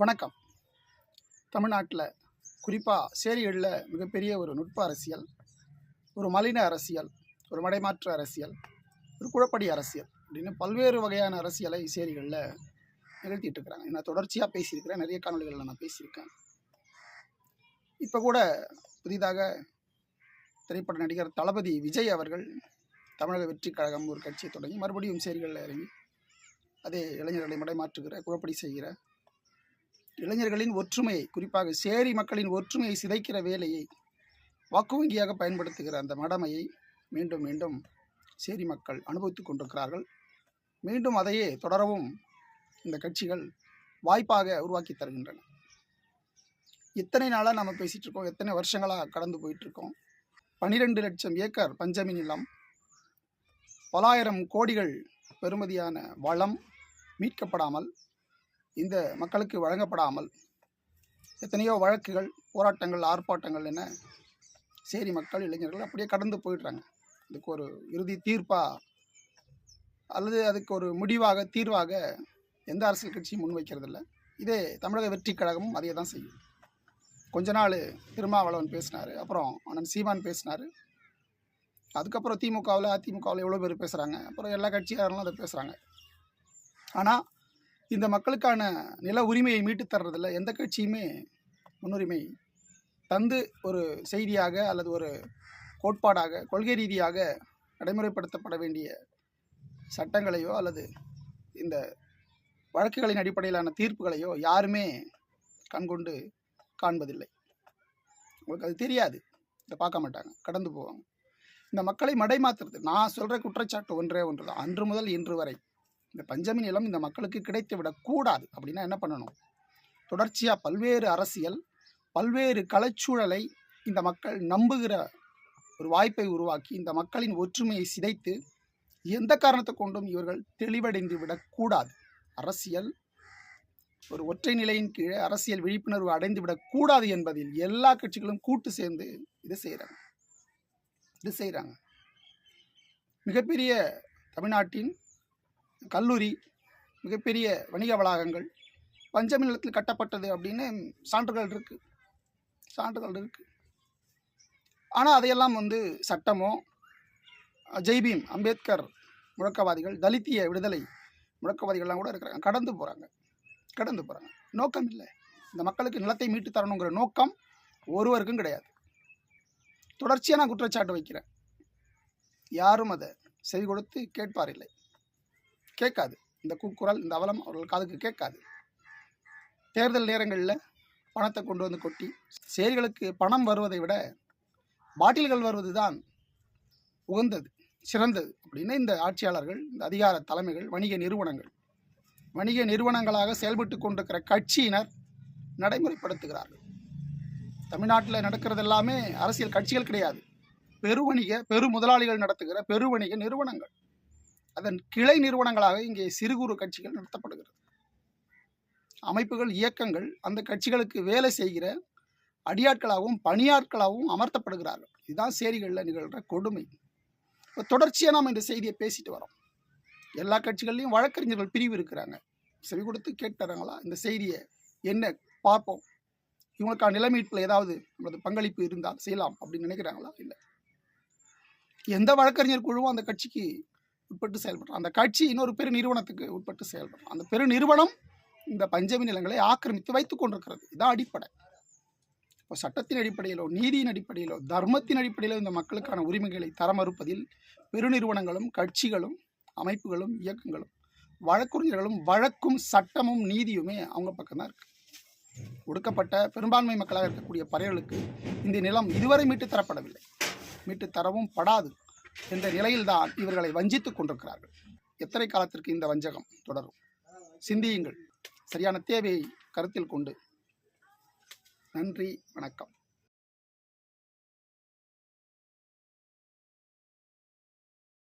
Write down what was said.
வணக்கம். தமிழ்நாட்டில் குறிப்பாக சேரிகளில் மிகப்பெரிய ஒரு நுட்ப அரசியல் ஒரு மலின அரசியல் ஒரு மடைமாற்று அரசியல் ஒரு குழப்படி அரசியல் அப்படின்னு பல்வேறு வகையான அரசியலை சேரிகளில் நிகழ்த்திட்டு இருக்கிறாங்க. நான் தொடர்ச்சியாக பேசியிருக்கிறேன். நிறைய காணொலிகளில் நான் பேசியிருக்கேன். இப்போ கூட புதிதாக திரைப்பட நடிகர் தளபதி விஜய் அவர்கள் தமிழக வெற்றி கழகம் ஒரு கட்சியை தொடங்கி மறுபடியும் சேரிகளில் இறங்கி அதே இளைஞர்களை மடைமாற்றுகிற குழப்படி செய்கிற இளைஞர்களின் ஒற்றுமையை குறிப்பாக சேரி மக்களின் ஒற்றுமையை சிதைக்கிற வேலையை வாக்கு வங்கியாக பயன்படுத்துகிற அந்த மடமையை மீண்டும் மீண்டும் சேரி மக்கள் அனுபவித்துக் கொண்டிருக்கிறார்கள். மீண்டும் அதையே தொடரவும் இந்த கட்சிகள் வாய்ப்பாக உருவாக்கி தருகின்றன. இத்தனை நாளாக நம்ம பேசிகிட்டு இருக்கோம். எத்தனை வருஷங்களாக கடந்து போயிட்டுருக்கோம் பன்னிரெண்டு லட்சம் ஏக்கர் பஞ்சமி நிலம் பலாயிரம் கோடிகள் பெறுமதியான வளம் மீட்கப்படாமல் இந்த மக்களுக்கு வழங்கப்படாமல் எத்தனையோ வழக்குகள் போராட்டங்கள் ஆர்ப்பாட்டங்கள் என சேரி மக்கள் இளைஞர்கள் அப்படியே கடந்து போயிடுறாங்க. இதுக்கு ஒரு இறுதி தீர்ப்பாக அல்லது அதுக்கு ஒரு முடிவாக தீர்வாக எந்த அரசியல் கட்சியும் முன்வைக்கிறதில்ல இதே தமிழக வெற்றி கழகமும் அதே தான் செய்யும். கொஞ்ச நாள் திருமாவளவன் பேசினார் அப்புறம் அண்ணன் சீமான் பேசினார். அதுக்கப்புறம் திமுகவில் அதிமுகவில் எவ்வளோ பேர் பேசுகிறாங்க அப்புறம் எல்லா கட்சியாரங்களும் அதை பேசுகிறாங்க ஆனால் இந்த மக்களுக்கான நில உரிமையை மீட்டு தர்றதில் எந்த கட்சியுமே முன்னுரிமை தந்து ஒரு செய்தியாக அல்லது ஒரு கோட்பாடாக கொள்கை ரீதியாக நடைமுறைப்படுத்தப்பட வேண்டிய சட்டங்களையோ அல்லது இந்த வழக்குகளின் அடிப்படையிலான தீர்ப்புகளையோ யாருமே கண்கொண்டு காண்பதில்லை. உங்களுக்கு அது தெரியாது. இதை பார்க்க மாட்டாங்க. கடந்து போவாங்க. இந்த மக்களை மடைமாத்துறது. நான் சொல்கிற குற்றச்சாட்டு ஒன்றே ஒன்று தான் அன்று முதல் இன்று வரை இந்த பஞ்சமி நிலம் இந்த மக்களுக்கு கிடைத்து விடக்கூடாது அப்படின்னா என்ன பண்ணணும்? தொடர்ச்சியாக பல்வேறு அரசியல் பல்வேறு கலைச்சூழலை இந்த மக்கள் நம்புகிற ஒரு வாய்ப்பை உருவாக்கி இந்த மக்களின் ஒற்றுமையை சிதைத்து எந்த காரணத்தை கொண்டும் இவர்கள் தெளிவடைந்து விடக்கூடாது அரசியல் ஒரு ஒற்றை நிலையின் கீழே அரசியல் விழிப்புணர்வு அடைந்து விடக்கூடாது என்பதில் எல்லா கட்சிகளும் கூட்டு சேர்ந்து இது செய்கிறாங்க இது செய்கிறாங்க மிகப்பெரிய தமிழ்நாட்டின் கல்லூரி மிகப்பெரிய வணிக வளாகங்கள் பஞ்சமி நிலத்தில் கட்டப்பட்டது அப்படின்னு சான்றுகள் இருக்குது சான்றுகள் இருக்குது ஆனால் அதையெல்லாம் வந்து சட்டமோ ஜெய்பீம் அம்பேத்கர் முழக்கவாதிகள் தலித்திய விடுதலை முழக்கவாதிகள்லாம் கூட இருக்கிறாங்க. கடந்து போகிறாங்க கடந்து போகிறாங்க நோக்கம் இல்லை. இந்த மக்களுக்கு நிலத்தை மீட்டு தரணுங்கிற நோக்கம் ஒருவருக்கும் கிடையாது. தொடர்ச்சியாக நான் குற்றச்சாட்டு வைக்கிறேன். யாரும் அதை செவி கொடுத்து கேட்பார் இல்லை. கேட்காது. இந்த கூக்குரல் இந்த அவலம் அவர்கள் காதுக்கு கேட்காது. தேர்தல் நேரங்களில் பணத்தை கொண்டு வந்து கொட்டி செயல்களுக்கு பணம் வருவதை விட பாட்டில்கள் வருவது தான் உகந்தது சிறந்தது அப்படின்னு இந்த ஆட்சியாளர்கள் இந்த அதிகார தலைமைகள் வணிக நிறுவனங்கள் வணிக நிறுவனங்களாக செயல்பட்டு கொண்டிருக்கிற கட்சியினர் நடைமுறைப்படுத்துகிறார்கள். தமிழ்நாட்டில் நடக்கிறது எல்லாமே அரசியல் கட்சிகள் கிடையாது. பெருவணிக பெரு முதலாளிகள் நடத்துகிற பெருவணிக நிறுவனங்கள். அதன் கிளை நிறுவனங்களாக இங்கே சிறு குறு கட்சிகள் நடத்தப்படுகிறது. அமைப்புகள் இயக்கங்கள் அந்த கட்சிகளுக்கு வேலை செய்கிற அடியாட்களாகவும் பணியாட்களாகவும் அமர்த்தப்படுகிறார்கள். இதுதான் சேரிகளில் நிகழ்கிற கொடுமை. இப்போ தொடர்ச்சியாக நாம் இந்த செய்தியை பேசிட்டு வரோம். எல்லா கட்சிகள்லையும் வழக்கறிஞர்கள் பிரிவு இருக்கிறாங்க. செவி கொடுத்து கேட்டுறாங்களா? இந்த செய்தியை என்ன பார்ப்போம்? இவங்களுக்கான நிலைமீட்டில் ஏதாவது நம்மளது பங்களிப்பு இருந்தால் செய்யலாம் அப்படின்னு நினைக்கிறாங்களா? இல்லை. எந்த வழக்கறிஞர் குழுவும் அந்த கட்சிக்கு உட்பட்டு செயல்படுறோம். அந்த கட்சி இன்னொரு பெரு நிறுவனத்துக்கு உட்பட்டு செயல்படுறோம். அந்த பெரு நிறுவனம் இந்த பஞ்சமி நிலங்களை ஆக்கிரமித்து வைத்துக் கொண்டிருக்கிறது. இதான் அடிப்படை. இப்போ சட்டத்தின் அடிப்படையிலோ நீதியின் அடிப்படையிலோ தர்மத்தின் அடிப்படையிலோ இந்த மக்களுக்கான உரிமைகளை தர மறுப்பதில் பெருநிறுவனங்களும் கட்சிகளும் அமைப்புகளும் இயக்கங்களும் வழக்குரைஞர்களும் வழக்கும் சட்டமும் நீதியுமே அவங்க பக்கம்தான் இருக்கு. ஒடுக்கப்பட்ட பெரும்பான்மை மக்களாக இருக்கக்கூடிய பறையர்களுக்கு இந்த நிலம் இதுவரை மீட்டு தரப்படவில்லை. மீட்டு தரவும் படாது. என்ற நிலையில்தான் இவர்களை வஞ்சித்துக் கொண்டிருக்கிறார்கள். எத்தனை காலத்திற்கு இந்த வஞ்சகம் தொடரும்? சிந்தியுங்கள். சரியான தேவையை கருத்தில் கொண்டு. நன்றி வணக்கம்.